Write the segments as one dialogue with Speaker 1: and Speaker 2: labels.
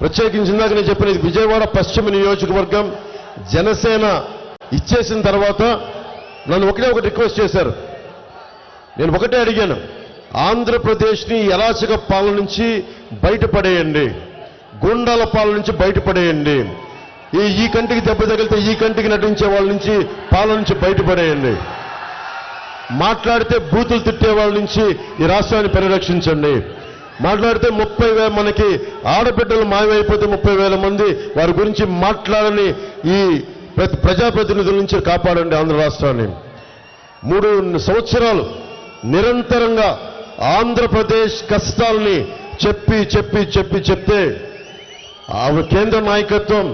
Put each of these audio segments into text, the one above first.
Speaker 1: ప్రత్యేకించి ఇందాక నేను చెప్పినది విజయవాడ పశ్చిమ నియోజకవర్గం జనసేన ఇచ్చేసిన తర్వాత నన్ను ఒకటే ఒకటి రిక్వెస్ట్ చేశారు. నేను ఒకటే అడిగాను ఆంధ్రప్రదేశ్ని ఎలాచక పాలన నుంచి బయటపడేయండి గుండాల పాలన నుంచి బయటపడేయండి ఈ ఈ కంటికి దెబ్బ తగిలితే ఈ కంటికి నటించే వాళ్ళ నుంచి పాలన నుంచి బయటపడేయండి. మాట్లాడితే బూతులు తిట్టే వాళ్ళ నుంచి ఈ రాష్ట్రాన్ని పరిరక్షించండి. మాట్లాడితే ముప్పై వేల మనకి ఆడబిడ్డలు మాయమైపోతే ముప్పై వేల మంది వారి గురించి మాట్లాడని ఈ ప్రతి ప్రజాప్రతినిధుల నుంచి కాపాడండి ఆంధ్ర రాష్ట్రాన్ని. మూడు సంవత్సరాలు నిరంతరంగా ఆంధ్రప్రదేశ్ కష్టాల్ని చెప్పి చెప్పి చెప్పి చెప్తే ఆమె కేంద్ర నాయకత్వం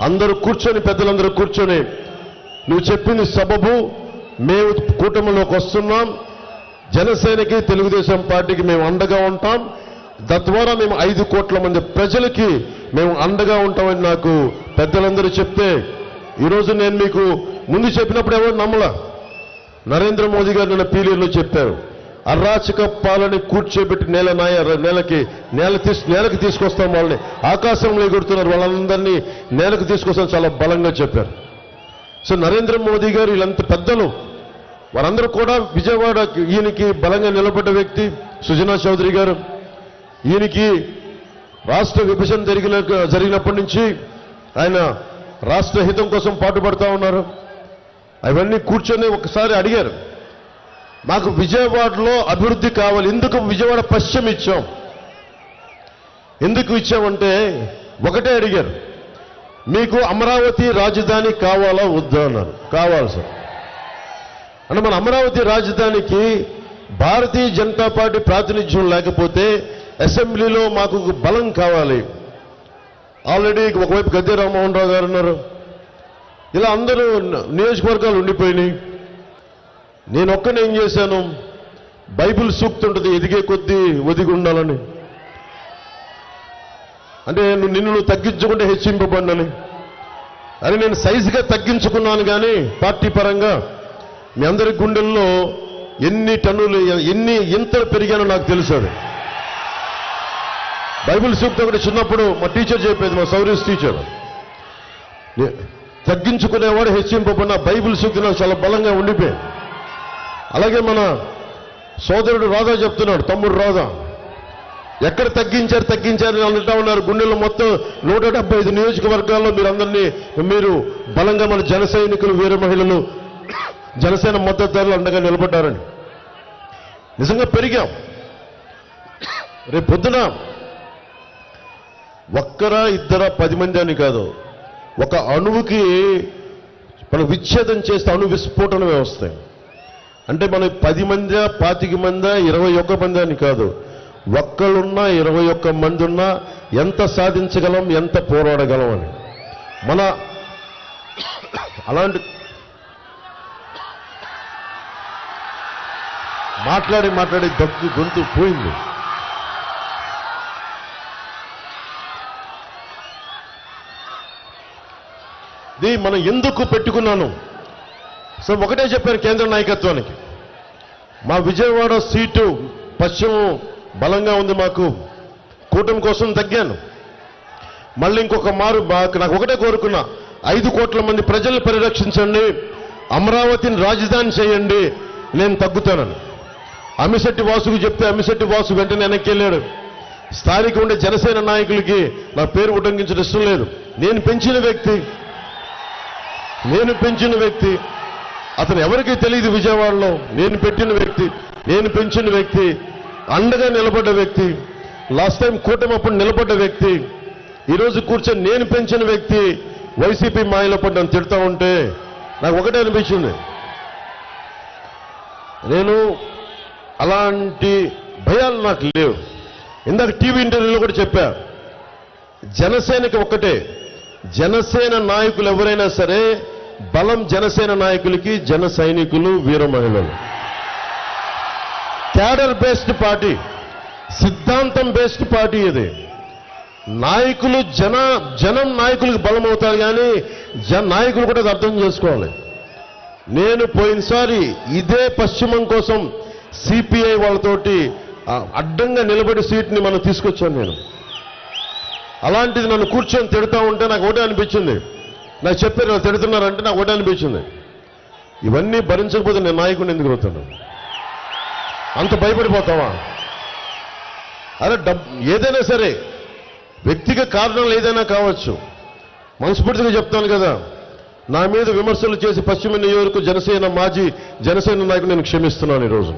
Speaker 1: అందరూ కూర్చొని పెద్దలందరూ కూర్చొని నువ్వు చెప్పింది సబబు మేము కూటమిలోకి వస్తున్నాం జనసేనకి తెలుగుదేశం పార్టీకి మేము అండగా ఉంటాం. తద్వారా మేము ఐదు కోట్ల మంది ప్రజలకి మేము అండగా ఉంటామని నాకు పెద్దలందరూ చెప్తే ఈరోజు నేను మీకు ముందు చెప్పినప్పుడు ఎవరు నమ్మల? నరేంద్ర మోదీ గారు నిన్న పీలియర్లో చెప్పారు అరాచక పాలని కూర్చోబెట్టి నేల నాయ నేలకి నేల తీసు నేలకు తీసుకొస్తాం వాళ్ళని. ఆకాశంలో ఎగురుతున్నారు వాళ్ళందరినీ నేలకు తీసుకొస్తాం చాలా బలంగా చెప్పారు. సో నరేంద్ర మోదీ గారు వీళ్ళంత పెద్దలు. వారందరూ కూడా విజయవాడ ఈయనకి బలంగా నిలబడ్డ వ్యక్తి సుజనా చౌదరి గారు. ఈయనకి రాష్ట్ర విభజన జరిగిన జరిగినప్పటి నుంచి ఆయన రాష్ట్ర హితం కోసం పాటుపడుతూ ఉన్నారు. అవన్నీ కూర్చొని ఒకసారి అడిగారు. మాకు విజయవాడలో అభివృద్ధి కావాలి. ఎందుకు విజయవాడ పశ్చిమ ఇచ్చాం? ఎందుకు ఇచ్చామంటే ఒకటే అడిగారు. మీకు అమరావతి రాజధాని కావాలా వద్దా అన్నారు. కావాలి సార్. అంటే మన అమరావతి రాజధానికి భారతీయ జనతా పార్టీ ప్రాతినిధ్యం లేకపోతే అసెంబ్లీలో మాకు బలం కావాలి. ఆల్రెడీ ఒకవైపు గద్దె రామ్మోహన్ రావు గారు ఉన్నారు ఇలా అందరూ నియోజకవర్గాలు ఉండిపోయినాయి. నేను ఒక్కనే ఏం చేశాను? బైబిల్ సూక్తుంటుంది ఎదిగే కొద్దీ ఒదిగి ఉండాలని. అంటే నువ్వు నిన్ను నువ్వు తగ్గించుకుంటే హెచ్చింపబడినని. అని నేను సైజుగా తగ్గించుకున్నాను కానీ పార్టీ పరంగా మీ అందరి గుండెల్లో ఎన్ని టన్నులు ఎన్ని ఇంతలు పెరిగానో నాకు తెలుసు అది. బైబిల్ సూక్తం ఒకటి చిన్నప్పుడు మా టీచర్ చెప్పేది మా సౌరీస్ టీచర్. తగ్గించుకునేవాడు హెచ్చింపబడిన బైబిల్ సూక్తి నాకు చాలా బలంగా ఉండిపోయింది. అలాగే మన సోదరుడు రాధా చెప్తున్నాడు తమ్ముడు రాధా ఎక్కడ తగ్గించారు తగ్గించారు అంటా ఉన్నారు. గుండెల్లో మొత్తం నూట డెబ్బై ఐదు నియోజకవర్గాల్లో మీరు అందరినీ మీరు బలంగా మన జన సైనికులు వీర మహిళలు జనసేన మద్దతుదారులు అండగా నిలబడ్డారని. నిజంగా పెరిగాం. రేపు పొద్దున ఒక్కరా ఇద్దరా పది మంది అని కాదు ఒక అణువుకి మనం విచ్ఛేదం చేస్తే అణు విస్ఫోటన వ్యవస్థ అంటే మనం పది మందా పాతిక మందా ఇరవై ఒక్క మంది అని కాదు ఒక్కళ్ళున్నా ఇరవై ఒక్క మంది ఉన్నా ఎంత సాధించగలం ఎంత పోరాడగలం అని. మన అలాంటి మాట్లాడి మాట్లాడి దగ్గు గొంతు పోయింది. ఇది మనం ఎందుకు పెట్టుకున్నాను? సో ఒకటే చెప్పాను కేంద్ర నాయకత్వానికి. మా విజయవాడ సీటు పశ్చిమం బలంగా ఉంది మాకు. కూటమి కోసం తగ్గాను. మళ్ళీ ఇంకొక మారు మాకు నాకు ఒకటే కోరుకున్నా. ఐదు కోట్ల మంది ప్రజల్ని పరిరక్షించండి. అమరావతిని రాజధాని చేయండి. నేను తగ్గుతానని. అమిశెట్టి వాసుకు చెప్తే అమిశెట్టి వాసు వెంటనే వెనక్కి వెళ్ళాడు స్థానిక ఉండే జనసేన నాయకులకి నా పేరు ఉటంకించడం ఇష్టం లేదు. నేను పెంచిన వ్యక్తి. నేను పెంచిన వ్యక్తి. అతను ఎవరికి తెలియదు విజయవాడలో. నేను పెట్టిన వ్యక్తి. నేను పెంచిన వ్యక్తి. అండగా నిలబడ్డ వ్యక్తి. లాస్ట్ టైం కూటమి అప్పుడు నిలబడ్డ వ్యక్తి. ఈరోజు కూర్చొని నేను పెంచిన వ్యక్తి. వైసీపీ మాయలో పడ్డాను తిడతా ఉంటే నాకు ఒకటే అనిపించింది. నేను అలాంటి భయాలు నాకు లేవు. ఇందాక టీవీ ఇంటర్వ్యూలో కూడా చెప్పా. జనసేనకి ఒక్కటే. జనసేన నాయకులు ఎవరైనా సరే బలం జనసేన నాయకులకి జన సైనికులు వీర మహిళలు. క్యాడర్ బేస్డ్ పార్టీ సిద్ధాంతం బేస్డ్ పార్టీ ఇది. నాయకులు జన జనం నాయకులకు బలం అవుతారు కానీ జన నాయకులు కూడా అర్థం చేసుకోవాలి. నేను పోయినసారి ఇదే పశ్చిమం కోసం సిపిఐ వాళ్ళతోటి అడ్డంగా నిలబడి సీట్ని మనం తీసుకొచ్చాను నేను. అలాంటిది నన్ను కూర్చొని తిడతా ఉంటే నాకు ఒకటే అనిపించింది. నాకు చెప్పారు నన్ను తిడుతున్నారంటే నాకు ఒకటే అనిపించింది. ఇవన్నీ భరించకపోతే నేను నాయకుడిని ఎందుకు అవుతాను అంత భయపడిపోతావా? అరే డబ్ ఏదైనా సరే వ్యక్తిగత కారణాలు ఏదైనా కావచ్చు. మనస్ఫూర్తిగా చెప్తాను కదా నా మీద విమర్శలు చేసి పశ్చిమ నియోజక జనసేన మాజీ జనసేన నాయకుడు నేను క్షమిస్తున్నాను ఈరోజు.